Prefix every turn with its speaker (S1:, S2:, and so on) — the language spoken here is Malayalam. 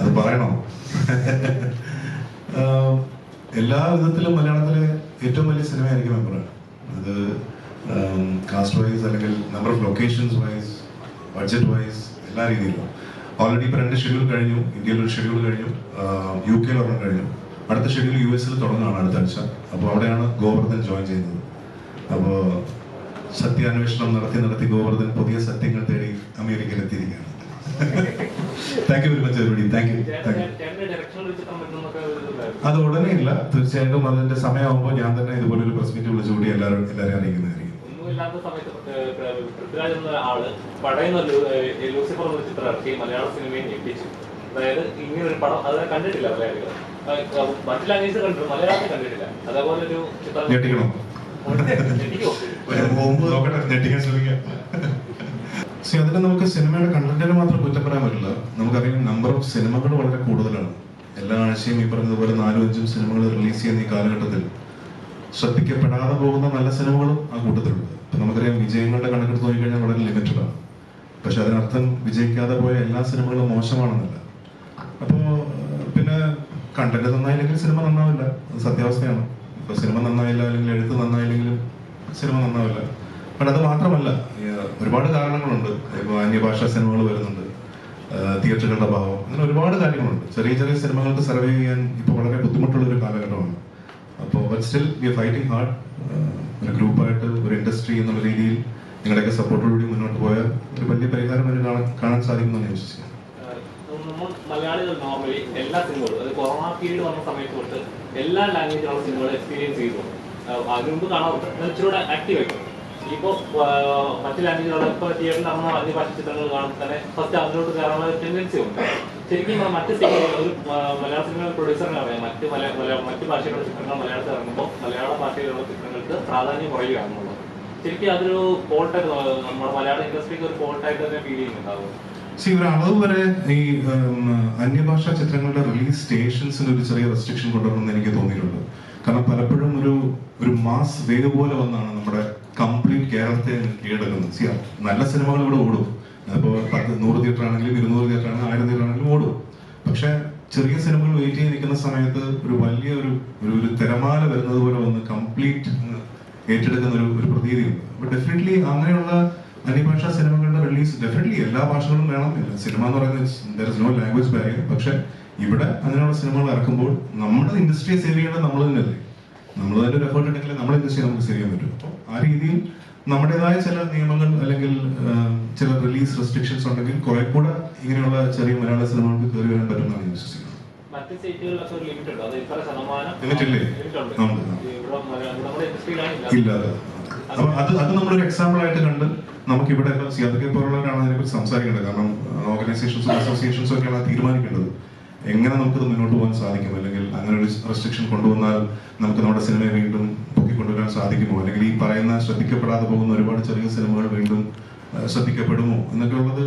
S1: അത് പറയണോ? എല്ലാ വിധത്തിലും മലയാളത്തിലെ ഏറ്റവും വലിയ സിനിമയായിരിക്കും മെമ്പറാണ് അത് കാസ്റ്റ് വൈസ് അല്ലെങ്കിൽ number of locations wise budget wise എല്ലാ രീതിയിലും. ഓൾറെഡി ഇപ്പോൾ രണ്ട് ഷെഡ്യൂൾ കഴിഞ്ഞു. ഇന്ത്യയിൽ ഒരു ഷെഡ്യൂൾ കഴിഞ്ഞു. യു കെയിൽ ഒരെണ്ണം കഴിഞ്ഞു. അടുത്ത ഷെഡ്യൂൾ യു എസിൽ തുടങ്ങുകയാണ് അടുത്ത ആഴ്ച അപ്പോൾ അവിടെയാണ് ഗോവർദ്ധൻ ജോയിൻ ചെയ്യുന്നത്. അപ്പോൾ സത്യാന്വേഷണം നടത്തി നടത്തി ഗോവർദ്ധൻ പുതിയ സത്യങ്ങൾ തേടി thank you very much everybody thank you അത് ഉടനെ ഇല്ല. തീർച്ചയായിട്ടും അതിന്റെ സമയമാകുമ്പോൾ ഞാൻ തന്നെ ഇതുപോലെ ഒരു പ്രസ് മീറ്റ് വിളിച്ചുകൂടി എല്ലാവരും എല്ലാവരെയും അറിയിക്കുന്നതായിരിക്കും.
S2: സമയത്ത് പൃഥ്വിരാജ് എന്ന ആൾ ലൂസിഫർ എന്ന ചിത്രം ഇറക്കി മലയാള സിനിമയെ ഞെട്ടിച്ചു. അതായത് ഇങ്ങനെ ഒരു പടം അത് കണ്ടിട്ടില്ല മലയാളികൾ. മറ്റു ലാംഗ്വേജ് കണ്ടിട്ടുണ്ട് മലയാളത്തിൽ കണ്ടിട്ടില്ല. അതേപോലെ ഒരു ചിത്രം
S1: ഞെട്ടിക്കണം?
S2: ഞെട്ടിക്കോ?
S1: നോക്കട്ടെ ഞെട്ടിക്കാൻ ശ്രമിക്കാം. സി അതിന് നമുക്ക് സിനിമയുടെ കണ്ടന്റിന് മാത്രം കുറ്റം പറയാൻ പറ്റില്ല. നമുക്കറിയാം നമ്പർ ഓഫ് സിനിമകൾ വളരെ കൂടുതലാണ്. എല്ലാ ആഴ്ചയും ഈ പറഞ്ഞതുപോലെ നാലും അഞ്ചും സിനിമകൾ റിലീസ് ചെയ്യുന്ന ഈ കാലഘട്ടത്തിൽ ശ്രദ്ധിക്കപ്പെടാതെ പോകുന്ന നല്ല സിനിമകളും ആ കൂട്ടത്തിലുണ്ട്. ഇപ്പൊ നമുക്കറിയാം വിജയങ്ങളുടെ കണക്കെടുത്ത് നോക്കിക്കഴിഞ്ഞാൽ വളരെ ലിമിറ്റഡ് ആണ്. പക്ഷെ അതിനർത്ഥം വിജയിക്കാതെ പോയ എല്ലാ സിനിമകളും മോശമാണെന്നല്ല. അപ്പോ പിന്നെ കണ്ടന്റ് നന്നായില്ലെങ്കിൽ സിനിമ നന്നാവില്ല. സത്യാവസ്ഥയാണ്. ഇപ്പൊ സിനിമ നന്നായില്ല അല്ലെങ്കിൽ എഴുത്ത് നന്നായില്ലെങ്കിലും സിനിമ നന്നാവില്ല. പക്ഷെ അത് മാത്രമല്ല ഒരുപാട് കാരണങ്ങളുണ്ട്. ഇപ്പൊ അന്യഭാഷാ സിനിമകൾ വരുന്നുണ്ട്. തിയേറ്ററുകളുടെ അഭാവം. അങ്ങനെ ഒരുപാട് കാര്യങ്ങളുണ്ട്. ചെറിയ ചെറിയ സിനിമകൾക്ക് സർവേ ചെയ്യാൻ ഇപ്പൊ വളരെ ബുദ്ധിമുട്ടുള്ള ഒരു കാലഘട്ടമാണ് അപ്പോൾ but still we are fighting hard ഒരു ഗ്രൂപ്പായിട്ട് ഒരു ഇൻഡസ്ട്രി എന്നുള്ള രീതിയിൽ നിങ്ങളുടെയൊക്കെ സപ്പോർട്ടോടുകൂടി മുന്നോട്ട് പോയ ഒരു വലിയ പരിഹാരം അതിന് കാണാൻ കാണാൻ സാധിക്കുമെന്ന് വിശ്വസിക്കുന്നു
S2: മലയാളികൾ നോർമലി എല്ലാ സിനിമകളും അത് കൊറോണ പീരീഡ് വന്ന സമയത്ത് തൊട്ട് എല്ലാ ലാംഗ്വേജിലുള്ള സിനിമകളും എക്സ്പീരിയൻസ് ചെയ്തു. അതിനുമ്പ് കാണാറുണ്ട്. ആക്റ്റീവ് ആയിട്ടുണ്ട്. ഇപ്പോൾ മറ്റു ലാംഗ്വേജിലുള്ള തിയേറ്ററിൽ നമ്മൾ അന്യ ഭാഷ ചിത്രങ്ങൾ കാണുമ്പോൾ തന്നെ ഫസ്റ്റ് അതിലോട്ട് കയറാനുള്ള ടെൻഡൻസി ഉണ്ട്. ശരിക്കും മറ്റു ഒരു മലയാള സിനിമ പ്രൊഡ്യൂസറിനെ അറിയാം. മറ്റ് മറ്റ് ഭാഷയിലുള്ള ചിത്രങ്ങൾ മലയാളത്തിൽ ഇറങ്ങുമ്പോൾ മലയാള ഭാഷയിലുള്ള ചിത്രങ്ങൾക്ക് പ്രാധാന്യം കുറയുകയാണെന്നുള്ളത് ശരിക്കും അതൊരു ഫോൾട്ടായിട്ട് നമ്മുടെ മലയാള ഇൻഡസ്ട്രിക്ക് ഒരു ഫോൾട്ടായിട്ട് തന്നെ ഫീൽ ചെയ്യുന്നുണ്ടാവും.
S1: സി ഒരു അളവ് വരെ ഈ അന്യഭാഷാ ചിത്രങ്ങളുടെ റിലീസ് സ്റ്റേഷൻസിന് ഒരു ചെറിയ റെസ്ട്രിക്ഷൻ കൊണ്ടുവരണമെന്ന് എനിക്ക് തോന്നിയിട്ടുണ്ട്. കാരണം പലപ്പോഴും ഒരു ഒരു മാസ് വേഗ പോലെ വന്നാണ് നമ്മുടെ കംപ്ലീറ്റ് കേരളത്തെ കീഴടക്കുന്നു. സി നല്ല സിനിമകൾ ഇവിടെ ഓടും. ഇപ്പോൾ പത്ത് നൂറ് തിയേറ്റർ ആണെങ്കിലും ഇരുന്നൂറ് തിയേറ്റർ ആണെങ്കിലും ആയിരം തിയേറ്റർ ആണെങ്കിലും ഓടും. പക്ഷെ ചെറിയ സിനിമകൾ വെയിറ്റ് ചെയ്ത് നിൽക്കുന്ന സമയത്ത് ഒരു വലിയ ഒരു ഒരു തിരമാല വരുന്നത് പോലെ വന്ന് കംപ്ലീറ്റ് ഏറ്റെടുക്കുന്ന ഒരു ഒരു പ്രതീതിയുണ്ട്. അപ്പോൾ ഡെഫിനറ്റ്ലി അങ്ങനെയുള്ള അന്യഭാഷാ സിനിമകളുടെ റിലീസ് ഡെഫിനറ്റ്ലി എല്ലാ ഭാഷകളും വേണം. ഇല്ല സിനിമ എന്ന് പറയുന്നത് നോ ലാംഗ്വേജ് ബാരിയർ പക്ഷെ ഇവിടെ അങ്ങനെയുള്ള സിനിമകൾ ഇറക്കുമ്പോൾ നമ്മുടെ ഇൻഡസ്ട്രിയെ സേവ് ചെയ്യേണ്ടത് നമ്മൾ തന്നെയല്ലേ? നമ്മൾ തന്നെ ഒരു എഫേർട്ട് ഉണ്ടെങ്കിൽ നമ്മൾ എന്ത് ചെയ്യാൻ നമുക്ക് ചെയ്യാൻ പറ്റും. അപ്പോൾ ആ രീതിയിൽ നമ്മുടേതായ ചില നിയമങ്ങൾ അല്ലെങ്കിൽ ചില റിലീസ് റെസ്ട്രിക്ഷൻസ് ഉണ്ടെങ്കിൽ കുറെ കൂടെ ഇങ്ങനെയുള്ള ചെറിയ മലയാള സിനിമകൾക്ക് കയറി വരാൻ പറ്റുമെന്നാണ് ഞാൻ വിശ്വസിക്കുന്നത്. ഇല്ലാതെ അപ്പൊ അത് അത് നമ്മളൊരു എക്സാമ്പിൾ ആയിട്ട് കണ്ട് നമുക്ക് ഇവിടെ സിയാദക്കെ പോലുള്ളവരാണ് അതിനെക്കുറിച്ച് സംസാരിക്കേണ്ടത്. കാരണം ഓർഗനൈസേഷൻസും അസോസിയേഷൻസും ഒക്കെയാണ് തീരുമാനിക്കേണ്ടത്. എങ്ങനെ നമുക്കത് മുന്നോട്ട് പോകാൻ സാധിക്കും? അങ്ങനെ ഒരു റെസ്ട്രിക്ഷൻ കൊണ്ടുവന്നാൽ നമുക്ക് നമ്മുടെ സിനിമയെ വീണ്ടും പൊക്കിക്കൊണ്ടുവരാൻ സാധിക്കുമോ? അല്ലെങ്കിൽ ഈ പറയുന്ന ശ്രദ്ധിക്കപ്പെടാതെ പോകുന്ന ഒരുപാട് ചെറിയ സിനിമകൾ വീണ്ടും ശ്രദ്ധിക്കപ്പെടുമോ? എന്നൊക്കെ ഉള്ളത്